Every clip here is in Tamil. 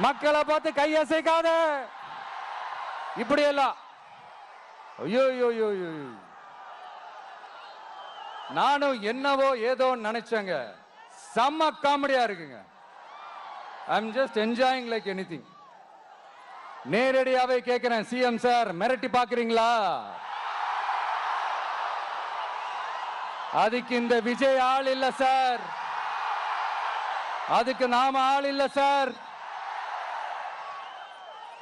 மக்களை பார்த்து கையசைக்காத இப்படி எல்லாம் ஐயோ ஐயோ நானும் என்னவோ ஏதோ நினைச்சேங்க. செம்ம காமெடியா இருக்குங்க. I am just enjoying like anything நேரடியாவே கேட்கிறேன் சிஎம் சார் மிரட்டி பாக்குறீங்களா அதுக்கு இந்த விஜய் ஆள் இல்ல சார் அதுக்கு நாம ஆள் இல்ல சார்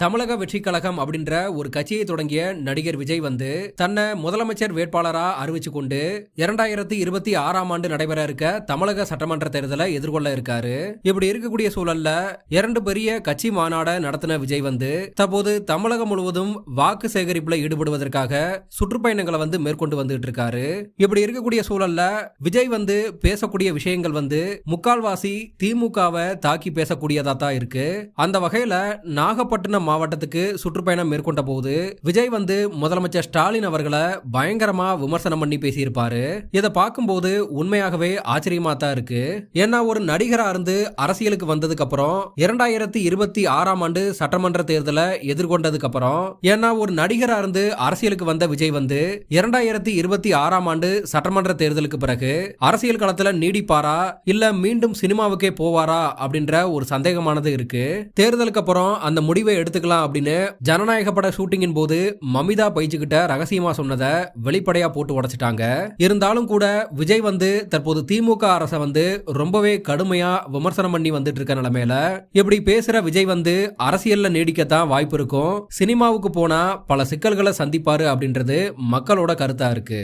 தமிழக வெற்றி கழகம் அப்படின்ற ஒரு கட்சியை தொடங்கிய நடிகர் விஜய் வந்து தன்னை முதலமைச்சர் வேட்பாளரா அறிவிச்சு கொண்டு இரண்டாயிரத்தி இருபத்தி ஆறாம் ஆண்டு நடைபெற இருக்க தமிழக சட்டமன்ற தேர்தலை எதிர்கொள்ள இருக்காரு. இப்படி இருக்கக்கூடிய சூழல்ல இரண்டு பெரிய கட்சி மாநாட நடத்தின விஜய் வந்து தற்போது தமிழகம் முழுவதும் வாக்கு சேகரிப்புல ஈடுபடுவதற்காக சுற்றுப்பயணங்களை வந்து மேற்கொண்டு வந்துட்டு இருக்காரு. இப்படி இருக்கக்கூடிய சூழல்ல விஜய் வந்து பேசக்கூடிய விஷயங்கள் வந்து முக்கால்வாசி திமுகவை தாக்கி பேசக்கூடியதா தான் இருக்கு. அந்த வகையில நாகப்பட்டினம் மாவட்டத்துக்கு சுற்றுப்பயணம் மேற்கொண்ட போது விஜய் வந்து முதலமைச்சர் ஸ்டாலின் அவர்களை பயங்கரமா விமர்சனம் பண்ணி பேசியிருப்பாரு. இதை பார்க்கும்போது உண்மையாகவே ஆச்சரியமா தான் இருக்கு. ஏன்னா ஒரு நடிகரா இருந்து அரசியலுக்கு வந்ததுக்கு அப்புறம் இரண்டாயிரத்தி இருபத்தி ஆறாம் ஆண்டு சட்டமன்ற தேர்தலை எதிர்கொண்டதுக்கு அப்புறம் ஏன்னா ஒரு நடிகரா இருந்து அரசியலுக்கு வந்த விஜய் வந்து இரண்டாயிரத்தி இருபத்தி ஆறாம் ஆண்டு சட்டமன்ற தேர்தலுக்கு பிறகு அரசியல் களத்துல நீடிப்பாரா இல்ல மீண்டும் சினிமாவுக்கே போவாரா அப்படின்ற ஒரு சந்தேகமானது இருக்கு. தேர்தலுக்கு அப்புறம் அந்த முடிவை எடுத்துக்கலாம் அப்படின்னு ஜனநாயக பட ஷூட்டிங்கின் போது மமிதா பைஜுகிட்ட ரகசியமா சொன்னதை வெளிப்படையா போட்டு உடைச்சிட்டாங்க. இருந்தாலும் கூட விஜய் வந்து தற்போது திமுக அரசை வந்து ரொம்பவே கடுமையா விமர்சனம் பண்ணி வந்துட்டு இருக்க நிலைமையில இப்படி பேசுற விஜய் வந்து அரசியல்ல நீடிக்கத்தான் வாய்ப்பு இருக்கும். சினிமாவுக்கு போனா பல சிக்கல்களை சந்திப்பாரு அப்படின்றது மக்களோட கருத்தா இருக்கு.